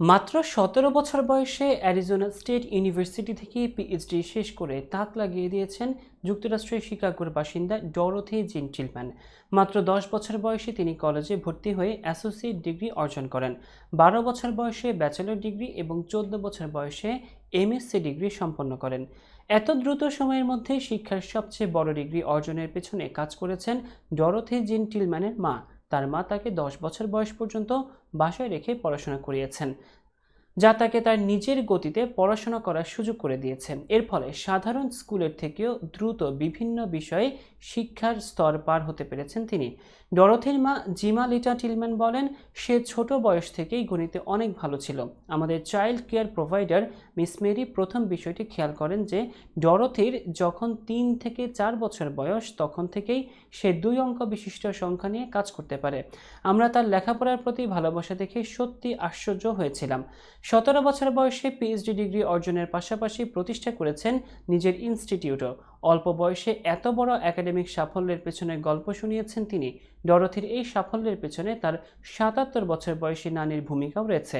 মাত্র সতেরো বছর বয়সে অ্যারিজোনা স্টেট ইউনিভার্সিটি থেকে পিএইচডি শেষ করে তাক লাগিয়ে দিয়েছেন যুক্তরাষ্ট্রের শিকাগোর বাসিন্দা ডরোথি জিনটিলম্যান। মাত্র দশ বছর বয়সে তিনি কলেজে ভর্তি হয়ে অ্যাসোসিয়েট ডিগ্রি অর্জন করেন। বারো বছর বয়সে ব্যাচেলর ডিগ্রি এবং চোদ্দ বছর বয়সে এমএসসি ডিগ্রি সম্পন্ন করেন। এত দ্রুত সময়ের মধ্যে শিক্ষার সবচেয়ে বড় ডিগ্রি অর্জনের পেছনে কাজ করেছেন ডরোথি জিন টিলম্যানের মা। তার মা তাকে দশ বছর বয়স পর্যন্ত বাসায় রেখে পড়াশোনা করিয়েছেন। যা তাকে তার নিজের গতিতে পড়াশোনা করার সুযোগ করে দিয়েছে এর ফলে সাধারণ স্কুলের থেকেও দ্রুত বিভিন্ন বিষয়ে শিক্ষার স্তর পার হতে পেরেছেন তিনি। ডরথির মা জিমা লিটা টিলম্যান বলেন, সে ছোট বয়স থেকেই গণিতে অনেক ভালো ছিল। আমাদের child care provider miss Mary প্রথম বিষয়টি খেয়াল করেন যে, ডরথির যখন তিন থেকে চার বছর বয়স, তখন থেকেই সে দুই অঙ্ক বিশিষ্ট সংখ্যা নিয়ে কাজ করতে পারে। আমরা তার লেখাপড়ার প্রতি ভালোবাসা দেখে সত্যি আশ্চর্য হয়েছিলাম। সতেরো বছর বয়সে পিএইচডি ডিগ্রি অর্জনের পাশাপাশি প্রতিষ্ঠা করেছেন নিজের ইনস্টিটিউটও। অল্প বয়সে এত বড় একাডেমিক সাফল্যের পেছনে গল্প শুনিয়েছেন তিনি। ডরথির এই সাফল্যের পেছনে তার সাতাত্তর বছর বয়সী নানির ভূমিকাও রয়েছে।